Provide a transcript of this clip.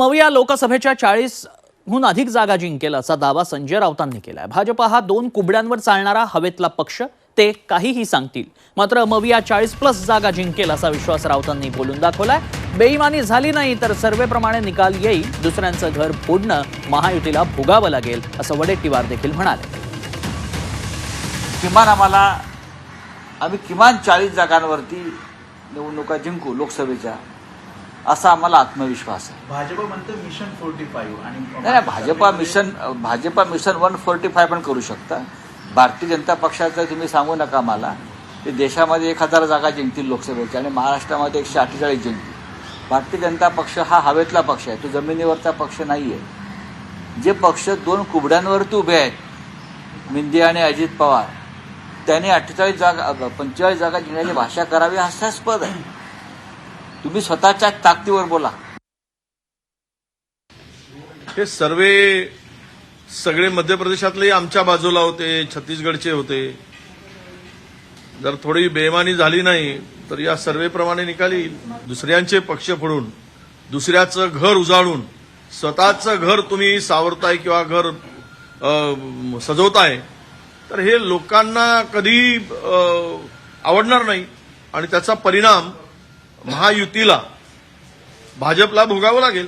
मविया लोकसभेच्या चाळीसहून अधिक जागा जिंकेल असा दावा संजय राऊतांनी केलाय. भाजप हा दोन कुबड्यांवर चालणारा हवेतला पक्ष ते काहीही सांगतील. मात्र मविया चाळीस प्लस जागा जिंकेल असा विश्वास राऊतांनी बोलून दाखवलाय. बेईमानी झाली नाही तर सर्वेप्रमाणे निकाल येईल. दुसऱ्यांचं घर फोडणं महायुतीला भोगावं लागेल असं वडेट्टीवार देखील म्हणाले. किमान आम्हाला आम्ही किमान चाळीस जागांवरती निवडणुका जिंकू लोकसभेच्या. असा आम्हाला आत्मविश्वास आहे. भाजप म्हणतं मिशन फोर्टी फाईव्ह आणि नाही Bhajpa mission Bhajpa mission one forty five पण करू शकता. भारतीय जनता पक्षाचं तुम्ही सांगू नका मला. ते देशामध्ये एक हजार जागा जिंकतील लोकसभेच्या आणि महाराष्ट्रामध्ये एकशे अठ्ठेचाळीस जिंकतील. भारतीय जनता पक्ष हा हवेतला पक्ष आहे. तो जमिनीवरचा पक्ष नाही आहे जे पक्ष दोन कुबड्यांवरती उभे आहेत मिंदे आणि अजित पवार त्यांनी अठ्ठेचाळीस जागा पंचेचाळीस जागा जिंकण्याची भाषा करावी हास्यास्पद आहे. तुम्ही स्वतःच्या ताकदीवर बोला. हे सर्वे सगळे मध्य प्रदेशातले आमच्या बाजूला होते छत्तीसगडचे होते. जर थोडी बेमानी झाली नाही तर या सर्वेप्रमाणे निकाल येईल. दुसऱ्यांचे पक्ष फोडून दुसऱ्याचं घर उजाळून स्वतःचं घर तुम्ही सावरताय किंवा घर सजवताय तर हे लोकांना कधी आवडणार नाही. आणि त्याचा परिणाम महायुतीला भाजपला भोगावं लागेल.